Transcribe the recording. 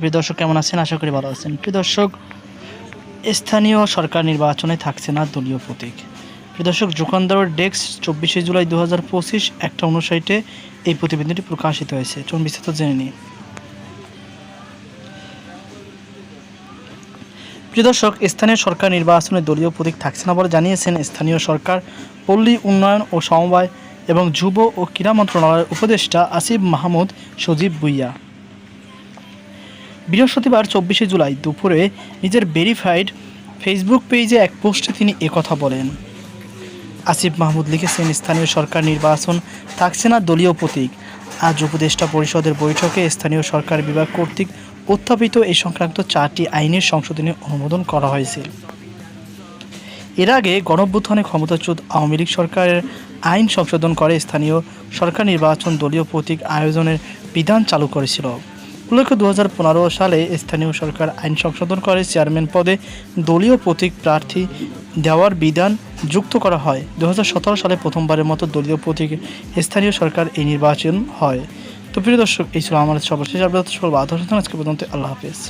প্রিয় দর্শক, কেমন আছেন? আশা করি ভালো আছেন। প্রিয় দর্শক, স্থানীয় সরকার নির্বাচনে থাকছে না দলীয় প্রতীক। প্রিয় দর্শক দোকানদারের ডেস্ক চব্বিশে জুলাই দু হাজার পঁচিশ একটা অনুসাইটে এই প্রতিবেদনটি প্রকাশিত হয়েছে। চলুন বিস্তারিত জেনে নিই। প্রিয় দর্শক, স্থানীয় সরকার নির্বাচনে দলীয় প্রতীক থাকছে না বলে জানিয়েছেন স্থানীয় সরকার। পল্লী উন্নয়ন ও সমবায় এবং যুব ও ক্রীড়া মন্ত্রণালয়ের উপদেষ্টা আসিফ মাহমুদ সজীব বুইয়া বৃহস্পতিবার চব্বিশে জুলাই দুপুরে নিজের ভেরিফাইড ফেসবুক পেজে এক পোস্টে তিনি একথা বলেন। আসিফ মাহমুদ লিখেছেন, স্থানীয় সরকার নির্বাচন থাকছে না, দলীয় প্রতীক। আজ উপদেষ্টা পরিষদের বৈঠকে স্থানীয় সরকার বিভাগ কর্তৃক উত্থাপিত এই সংক্রান্ত চারটি আইনের সংশোধনী অনুমোদন করা হয়েছে এর আগে গণঅভ্যুত্থানে ক্ষমতাচ্যুত আওয়ামী লীগ সরকারের আইন সংশোধন করে স্থানীয় সরকার নির্বাচন দলীয় প্রতীক আয়োজনের বিধান চালু করেছিল। উল্লেখ্য দু সালে স্থানীয় সরকার আইন সংশোধন করে চেয়ারম্যান পদে দলীয় প্রতীক প্রার্থী দেওয়ার বিধান যুক্ত করা হয়। দু হাজার সতেরো সালে প্রথমবারের মতো দলীয় প্রতীক স্থানীয় সরকার এই নির্বাচন হয়। তো প্রিয় দর্শক, এই ছিল আমাদের সর্বশেষ আপডেট। সকল আদর্শ আজকে পর্যন্ত আল্লাহ হাফিজ।